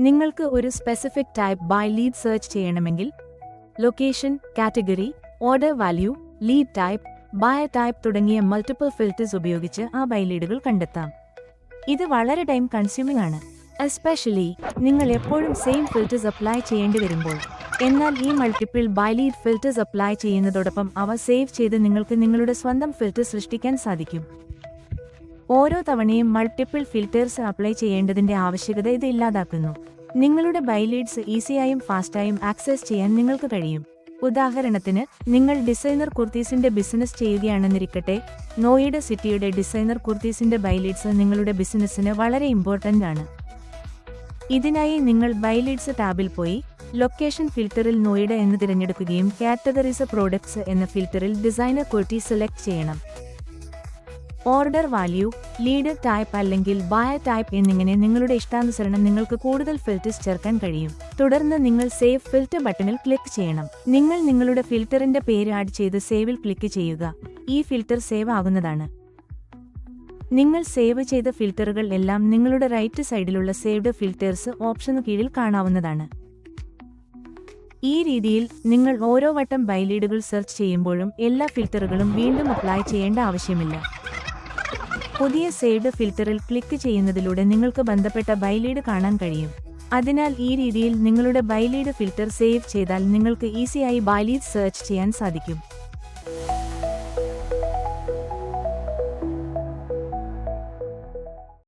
നിങ്ങൾക്ക് ഒരു specific type buy lead search ചെയ്യണമെങ്കിൽ location category order value lead type buyer type തുടങ്ങിയ multiple filters ഉപയോഗിച്ച് ആ ബൈ ലീഡുകൾ കണ്ടെത്താം. ഇത് വളരെ ടൈം കൺസ്യൂമിംഗ് ആണ്. എസ്പെഷ്യലി നിങ്ങൾ എപ്പോഴും സെയിം ഫിൽറ്റേഴ്സ് അപ്ലൈ ചെയ്യേണ്ടി വരുമ്പോൾ. എന്നാൽ ഈ multiple buy lead filters apply ചെയ്യുന്നതോടൊപ്പം അവ സേവ് ചെയ്ത് നിങ്ങൾക്ക് നിങ്ങളുടെ സ്വന്തം ഫിൽറ്റർ സൃഷ്ടിക്കാൻ സാധിക്കും. ഓരോ തവണയും മൾട്ടിപ്പിൾ ഫിൽറ്റേഴ്സ് അപ്ലൈ ചെയ്യേണ്ടതിന്റെ ആവശ്യകത ഇത് ഇല്ലാതാക്കുന്നു. നിങ്ങളുടെ ബൈലീഡ്സ് ഈസിയായും ഫാസ്റ്റായും ആക്സസ് ചെയ്യാൻ നിങ്ങൾക്ക് കഴിയും. ഉദാഹരണത്തിന് നിങ്ങൾ ഡിസൈനർ കുർത്തീസിന്റെ ബിസിനസ് ചെയ്യുകയാണെന്നിരിക്കട്ടെ നോയിഡ സിറ്റിയുടെ ഡിസൈനർ കുർത്തീസിന്റെ ബൈലീഡ്സ് നിങ്ങളുടെ ബിസിനസ്സിന് വളരെ ഇമ്പോർട്ടന്റ് ആണ്. ഇതിനായി നിങ്ങൾ ബൈലീഡ്സ് ടാബിൽ പോയി ലൊക്കേഷൻ ഫിൽറ്ററിൽ നോയിഡ എന്ന് തിരഞ്ഞെടുക്കുകയും കാറ്റഗറീസ് പ്രോഡക്ട്സ് എന്ന ഫിൽറ്ററിൽ ഡിസൈനർ കുർത്തി സെലക്ട് ചെയ്യണം. ഓർഡർ വാല്യൂ ലീഡർ ടൈപ്പ് അല്ലെങ്കിൽ ബയർ ടൈപ്പ് എന്നിങ്ങനെ നിങ്ങളുടെ ഇഷ്ടാനുസരണം നിങ്ങൾക്ക് കൂടുതൽ ഫിൽറ്റേഴ്സ് ചേർക്കാൻ കഴിയും. തുടർന്ന് നിങ്ങൾ സേവ് ഫിൽറ്റർ ബട്ടണിൽ ക്ലിക്ക് ചെയ്യണം. നിങ്ങൾ നിങ്ങളുടെ ഫിൽറ്ററിന്റെ പേര് ആഡ് ചെയ്ത് സേവിൽ ക്ലിക്ക് ചെയ്യുക. ഈ ഫിൽറ്റർ സേവ് ആകുന്നതാണ്. നിങ്ങൾ സേവ് ചെയ്ത ഫിൽറ്ററുകൾ എല്ലാം നിങ്ങളുടെ റൈറ്റ് സൈഡിലുള്ള സേവ്ഡ് ഫിൽറ്റേഴ്സ് ഓപ്ഷന് കീഴിൽ കാണാവുന്നതാണ്. ഈ രീതിയിൽ നിങ്ങൾ ഓരോ വട്ടം ബൈലീഡുകൾ സെർച്ച് ചെയ്യുമ്പോഴും എല്ലാ ഫിൽറ്ററുകളും വീണ്ടും അപ്ലൈ ചെയ്യേണ്ട ആവശ്യമില്ല. പുതിയ സേവ്ഡ് ഫിൽറ്ററിൽ ക്ലിക്ക് ചെയ്യുന്നതിലൂടെ നിങ്ങൾക്ക് ബന്ധപ്പെട്ട ബൈലീഡ് കാണാൻ കഴിയും. അതിനാൽ ഈ രീതിയിൽ നിങ്ങളുടെ ബൈലീഡ് ഫിൽറ്റർ സേവ് ചെയ്താൽ നിങ്ങൾക്ക് ഈസിയായി ബൈലീഡ് സെർച്ച് ചെയ്യാൻ സാധിക്കും.